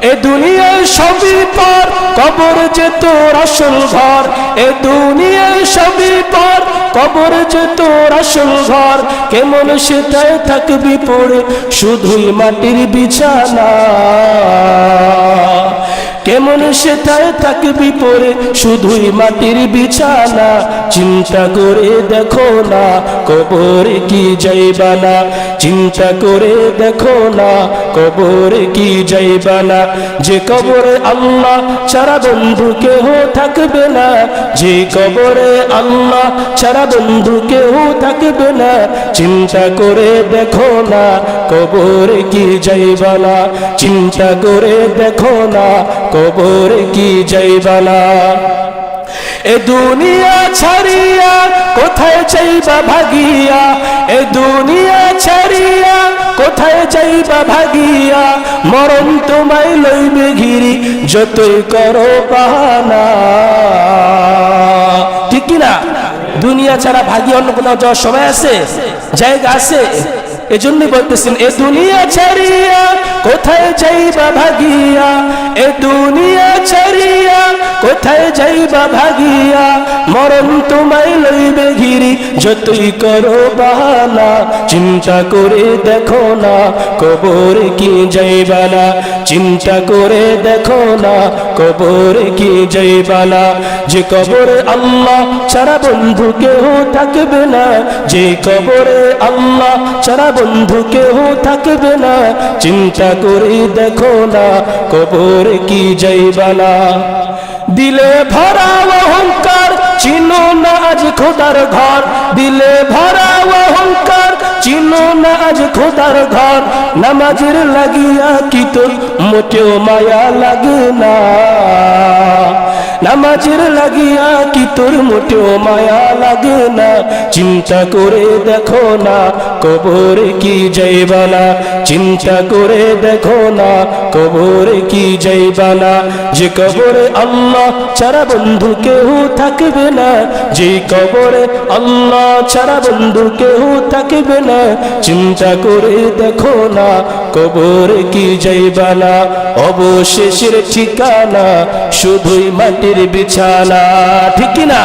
এ দুনিয়ায় সবই পর, কবর যে তোর আসল ঘর। এ দুনিয়ায় সবই পর, কবর যে তোর আসল ঘর। কেমন সেটাই থাকবি পড়ে শুধুই মাটির বিছানা। কেমন সেটাই থাকবি পরে শুধুই মাটির বিছানা। চিন্তা করে দেখো না, কবরে কি যাইবা না চিন্তা করে দেখো না কবরে কি যাইবা না যে কবরে আল্লাহ ছাড়া বন্ধু কেহ থাকবে না। যে কবরে আল্লাহ ছাড়া বন্ধু কেহ থাকবে না। চিন্তা করে দেখো না কবরে কি যাইবা না চিন্তা করে দেখো না কবরে কি যাইবা না এ দুনিয়া ছাড়িয়া কোথায় চাইবা ভাগিয়া? এ দুনিয়া ছাড়িয়া কোথায় যাইবা ভাগিয়া? মরণ তোমায় লইবে ঘিরি, যতই করো বাহানা। ঠিক কি না? দুনিয়া ছাড়া ভাগি অন্য কোথাও যাওয়ার সময় আছে? জায়গা আছে? এজন্যই বলতেছেন, এ দুনিয়া ছাড়িয়া কোথায় যাইবা ভাগিয়া? এ দুনিয়া ছাড়িয়া কোথায় যাইবা ভাগিয়া? মরণ তোমায় লইবে ঘিরি, যতই করো বাহানা, চিন্তা করে দেখো না, কবর কি যাইবা না? চিন্তা করে দেখো না, কবর কি যাইবা না? যে কবরে আল্লাহ ছাড়া বন্ধু কেহ থাকবে না, যে কবরে আল্লাহ ছাড়া বন্ধু কেহ থাকবে না, চিন্তা করে দেখো না, কবর কি যাইবা না? দিলে ভরা অহংকার, চিনো না আজ খোদার ঘর। দিলে ভরা অহংকার, চিনো না আজ খোদার ঘর। নামাজের লাগিয়া কি তোর? মোটেও মায়া লাগে না। নামাজের লাগিয়া কি তোর মোটেও মায়া লাগে না? চিন্তা করে দেখো না, কবরে কি যাইবা না? চিন্তা করে দেখো না, কবরে কি যাইবা না? যে কবরে আল্লাহ ছাড়া বন্ধু কেউ থাকবে না, যে কবরে আল্লাহ ছাড়া বন্ধু কেউ থাকবে না। চিন্তা করে দেখো না কবরে কি না অবশেষের ঠিকানা শুধুই মাটির বিছানা। ঠিক না